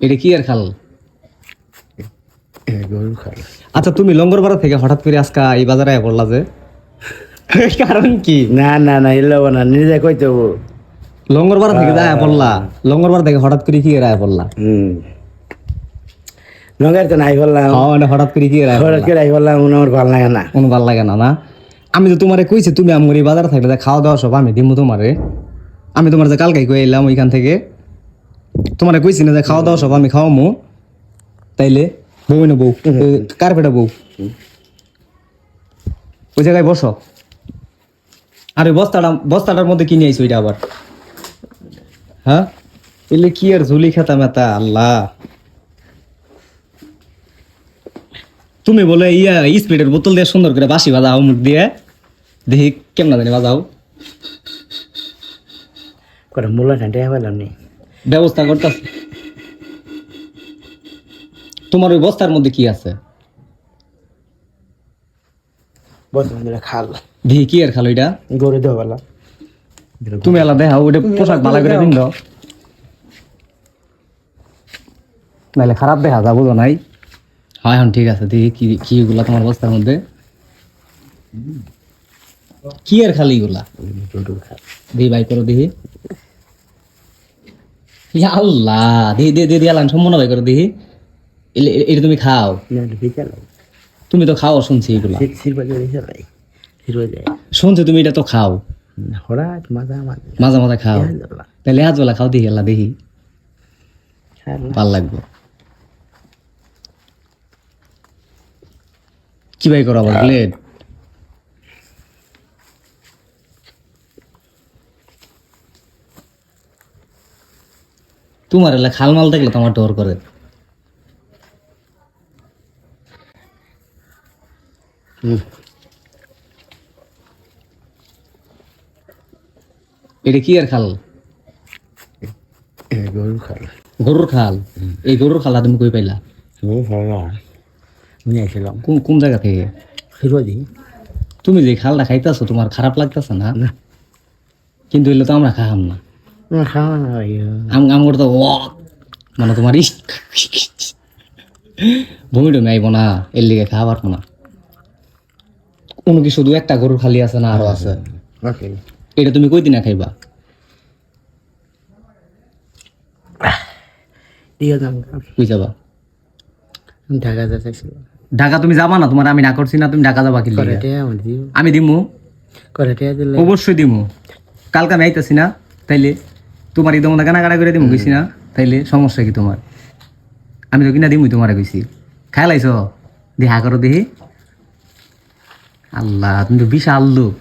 এটা কি আর খাল? আচ্ছা তুমি লঙ্গরপাড়া থেকে হঠাৎ করে আজকে এই বাজারে পড়লা যে? কারণ কি? না না না এলো না নিজে কইতে হব। লঙ্গরপাড়া থেকে যে আয়া পড়লা? লঙ্গরপাড়া থেকে হঠাৎ করে কি এর আয়া পড়লা? হুম। নগের তো নাই বললাম হ্যাঁ মানে হঠাৎ করে কি এর আয়া খরচ করে বললাম মনে আমার ভালো লাগে না। কোনো ভালো লাগে না না? আমি তো তোমারে কইছি তুমি আমার এই বাজারে থাকলে যে খাওয়া দাওয়া সব আমি দিমু তোমারে। আমি তোমার যে কালকে কই এলাম ওইখান থেকে তোমারে কইছি না যে খাওয়া দাওয়া সব আমি খাওয়ামু। তাইলে বউ না বউ কার্পেটা বউ? ওই জায়গায় বসো। আর ওই বস্তাটা বস্তাটার মধ্যে কিনে আইছো ওইটা আবার। হ্যাঁ? এলে কি আর ঝুলি খেতা মেতা আল্লাহ। তুমি বলে ইয়া স্পিডের বোতল দিয়ে সুন্দর করে বাসি বাজাও মুখ দিয়ে। দেখি কেমন জানি বাজাও। করে মূল্য ঠান্ডা পেলাম নি। ব্যবস্থা করতেছি। তোমার ওই বস্তার মধ্যে কি আছে? খাল। দেখি কি আর খালো এটা গরু দেওয়া বেলা। তুমি আলাদা দেখাও ওটা পোশাক ভালো করে দিন নাহলে খারাপ দেখা যাব তো নাই? হয় এখন ঠিক আছে দেখি কি কি এগুলা তোমার বস্তার মধ্যে। কি আর খালি এগুলা? করো ইয়া আল্লাহ আলাম সম্পূর্ণ বাই করো এ- এটা তুমি খাও। তুমি তো খাও শুনছি এগুলা। শুনছি তুমি এটা তো খাও। হঠাৎ মাজা মাজা। মাঝে মাঝে খাও। তাহলে আজ বেলা খাও দেখি আল্লাহ দেখি। ভালো লাগবে। কি বাই করো আবার তোমার এলা খালমাল দেখলে তোমার ডর করে। এটা কি আর খাল? এ গরু খাল। গরুর খাল? এই গরুর খালা তুমি কই পাইলা? কোন কোন জায়গা থেকে? তুমি যে খালটা খাইতেছো তোমার খারাপ লাগতেছে না? না। কিন্তু এলে তো আমরা খাহাম না। আম আম করতে ওয়াক মানে তোমার বমি টমি আইব না এর লিগে খাওয়া পারব না কোনো কি শুধু একটা গরুর খালি আছে না আরও আছে এটা তুমি কই দিনা খাইবা কই যাবা ঢাকা যাচ্ছিল ঢাকা তুমি যাবা না তোমার আমি না করছি না তুমি ঢাকা যাবা কি আমি দিমু অবশ্যই দিমু কালকে আমি আইতাছি না তাইলে তোমার ঈদ মধ্যে কানাকাটা করে দিমু কইছি না। তাইলে সমস্যা কি তোমার? আমি তো কিনা দিমুই তোমারে কইছি। খাই লাইছ? দেহা করো দেহি। আল্লাহ তুমি তো বিশাল লোক।